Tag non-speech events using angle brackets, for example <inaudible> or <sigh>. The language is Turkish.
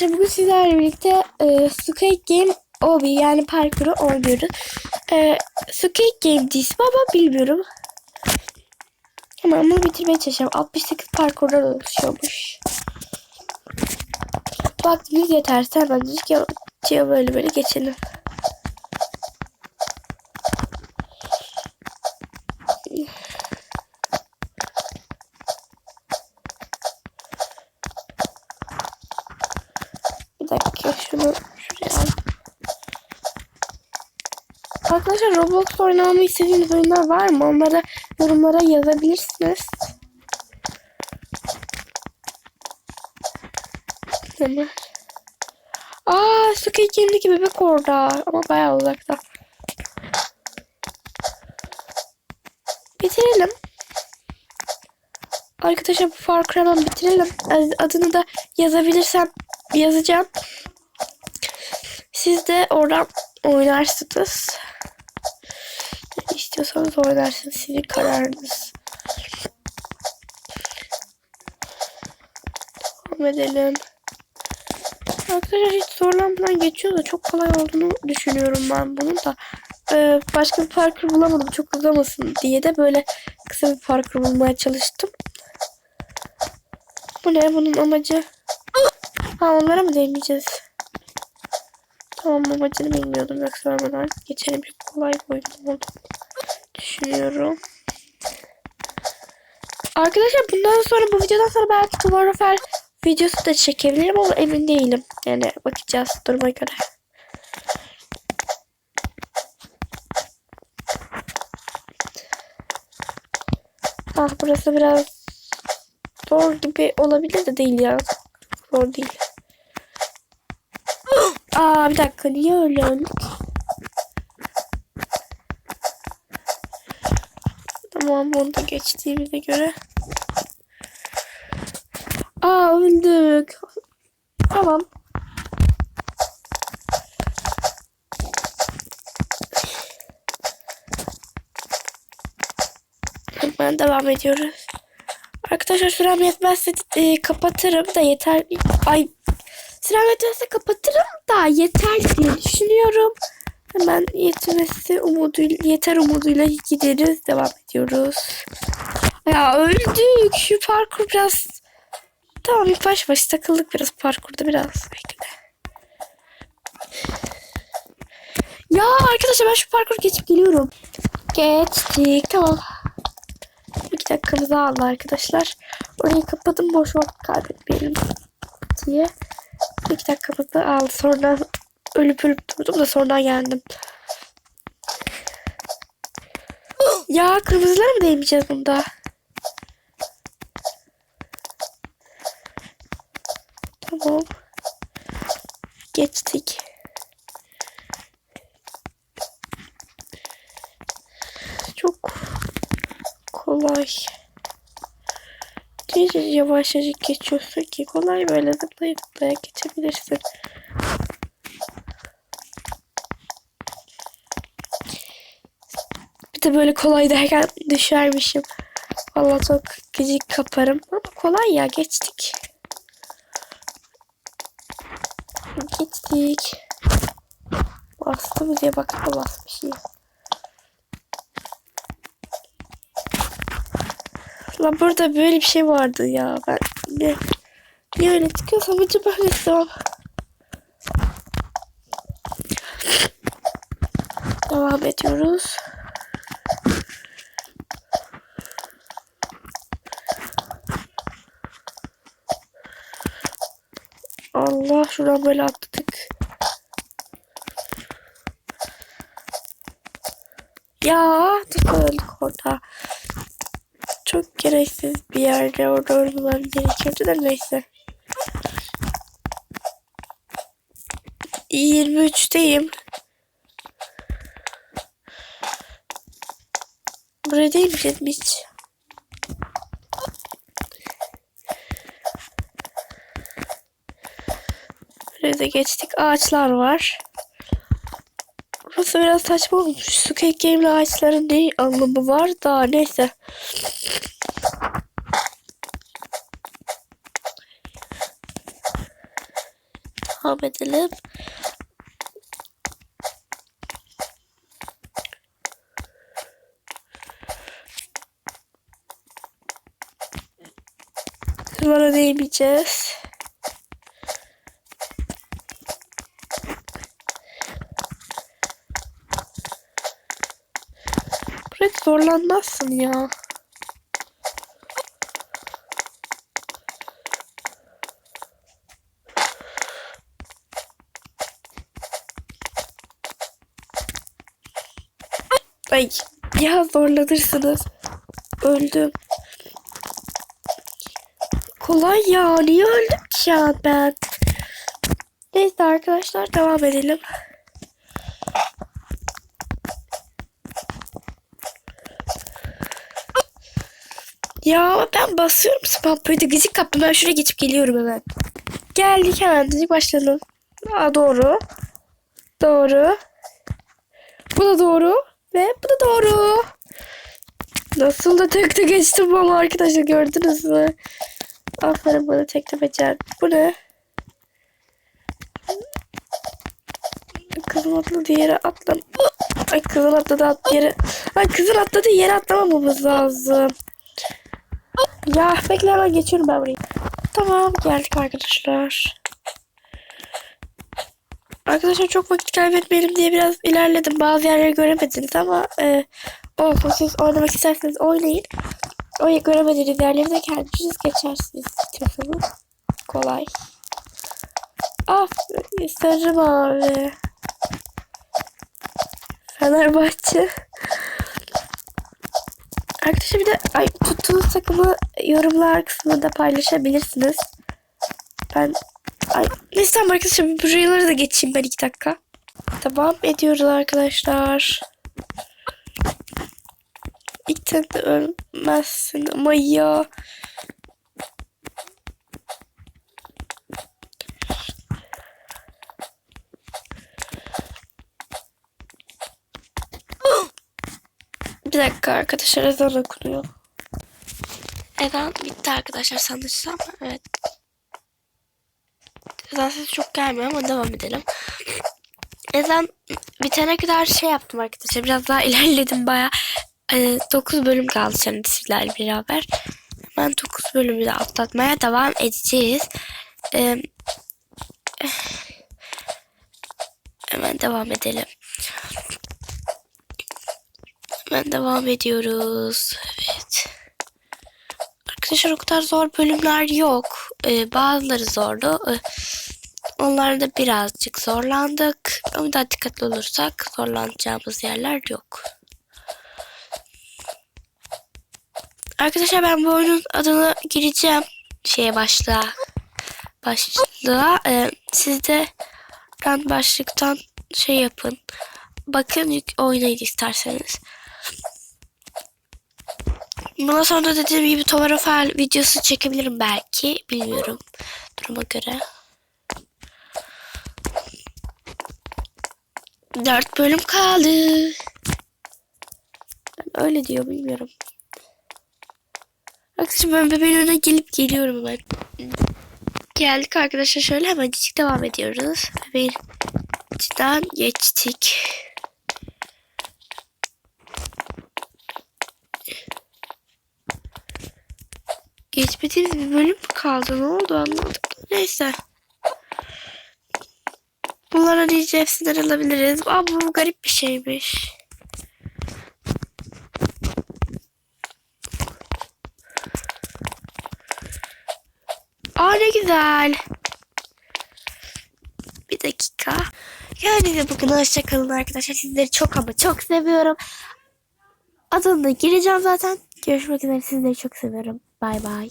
arkadaşlar bugün sizlerle birlikte e, Squid Game Obi yani parkuru oynuyoruz. E, Squid Game diye ama bilmiyorum. Ama bunu bitirmeye çalışacağım. 68 parkurdan oluşuyormuş. Vaktimiz yeterse hemen ya, ya böyle böyle geçelim. Bir dakika şunu şuraya al. Arkadaşlar Roblox oynamamı istediğiniz oyunlar var mı? Onlara yorumlara yazabilirsiniz. Hemen. Aa, Squid Game'deki bebek orada. Ama bayağı uzakta. Bitirelim. Arkadaşlar bu Far Cry hemen bitirelim. Adını da yazabilirsem yazacağım. Siz de oradan oynarsınız. İstiyorsanız oynarsınız. Sizin kararınız. Devam edelim. Arkadaşlar hiç zorlanmadan geçiyor da çok kolay olduğunu düşünüyorum ben bunun da. Ee, başka bir parkur bulamadım çok uzamasın diye de böyle kısa bir parkur bulmaya çalıştım. Bu ne? Bunun amacı... Ha onlara mı değmeyeceğiz? Tamam amacını bilmiyordum. Yoksa artık geçelim. Çok kolay bir oyun oldu. Düşünüyorum. Arkadaşlar bundan sonra bu videodan sonra belki Tomorrowfell videosu da çekebilirim ama emin değilim. Yani bakacağız duruma göre. Ah burası biraz zor gibi olabilir de değil ya. Zor değil. <gasps> Aa bir dakika niye öyle öldük? Tamam bunu da geçtiğimize göre. Aa öldük. Tamam. Hemen devam ediyoruz. Arkadaşlar sürem yetmezse e, kapatırım da yeter. Ay sürem yetmezse kapatırım da yeter diye düşünüyorum. Hemen yetmesi umuduyla, yeter umuduyla gideriz. Devam ediyoruz. Ya öldük. Şu parkur biraz Tamam baş baş takıldık biraz parkurda biraz. Bekle. Ya arkadaşlar ben şu parkur geçip geliyorum. Geçtik tamam. İki dakikamızı aldı arkadaşlar. Orayı kapadım boş vakit kaybetmeyelim diye. İki dakikamızı aldı. Sonra ölüp ölüp durdum da sonra geldim. Ya kırmızılara mı değmeyeceğiz bunda? Tamam. Geçtik. Çok kolay. Neyse yavaşçacık geçiyorsun ki kolay böyle zıplaya zıplaya geçebilirsin. Bir de böyle kolay derken düşermişim. Vallahi çok gıcık kaparım. Ama kolay ya geçtik. Geçtik. Bastı mı diye bakma basmış ya. Lan burada böyle bir şey vardı ya. Ben ne, niye öyle çıkıyorsam acaba ne zaman? Devam ediyoruz. Allah şuradan böyle atladık. Ya nasıl öldük orada? Çok gereksiz bir yerde orada ölmem gerekiyordu da neyse. 23'teyim. Buraya değil mi hiç? Buraya da geçtik. Ağaçlar var. Burası biraz saçma olmuş. Squid Game'le ağaçların ne anlamı var da neyse. devam edelim. Numara değmeyeceğiz. Buraya zorlanmazsın ya. Ay ya zorlanırsınız. Öldüm. Kolay ya. Niye öldüm ki ya ben? Neyse arkadaşlar devam edelim. Ya ben basıyorum spam böyle gıcık kaptım. Ben şuraya geçip geliyorum hemen. Geldik hemen dedik başlayalım. Aa, doğru. Doğru. Bu da doğru. Ve bu da doğru. Nasıl da tek tek geçtim ama arkadaşlar gördünüz mü? Aferin bana tek tek becer. Bu ne? Kızın atladığı yere atlam. Ay kızın atladığı at yere. Ay kızın atladığı yere atlamamamız lazım. Ya bekle hemen geçiyorum ben burayı. Tamam geldik arkadaşlar. Arkadaşlar çok vakit kaybetmeyelim diye biraz ilerledim. Bazı yerleri göremediniz ama e, olsun siz oynamak isterseniz oynayın. O göremediğiniz yerleri de kendiniz geçersiniz istiyorsanız. Kolay. Ah sarı mavi. Fenerbahçe. Arkadaşlar bir de ay, tuttuğunuz takımı yorumlar kısmında paylaşabilirsiniz. Ben ay, neyse tamam arkadaşlar buraları da geçeyim ben iki dakika. Devam ediyoruz arkadaşlar. İlk tane ölmezsin ama ya. Bir dakika arkadaşlar ezan okunuyor. Ezan bitti arkadaşlar sanırsam. Evet. Ezan sesi çok gelmiyor ama devam edelim. Ezan bitene kadar şey yaptım arkadaşlar. Biraz daha <laughs> ilerledim baya. 9 bölüm kaldı şimdi sizlerle beraber. Hemen 9 bölümü de atlatmaya devam edeceğiz. Ee, <sighs> hemen devam edelim. Hemen devam ediyoruz. Evet. Arkadaşlar o kadar zor bölümler yok. Ee, bazıları zordu. Ee, onlarda birazcık zorlandık. Ama daha dikkatli olursak zorlanacağımız yerler yok. Arkadaşlar ben bu oyunun adını gireceğim. Şeye başlığa. Başlığa. Ee, siz de ben başlıktan şey yapın. Bakın oynayın isterseniz. Bundan sonra da dediğim gibi Tomarofel videosu çekebilirim belki. Bilmiyorum. Duruma göre. Dört bölüm kaldı. Ben öyle diyor bilmiyorum. Arkadaşlar ben bebeğin önüne gelip geliyorum hemen. Geldik arkadaşlar şöyle hemen devam ediyoruz. Bebeğin içinden geçtik. Geçmediğimiz bir bölüm kaldı? Ne oldu anlamadım. Neyse. Bunların iyice hepsinden alabiliriz. Aa bu garip bir şeymiş. Aa ne güzel. Bir dakika. Yani de bugün hoşçakalın arkadaşlar. Sizleri çok ama çok seviyorum. Adını da gireceğim zaten. Görüşmek üzere. Sizleri çok seviyorum. Bay bay.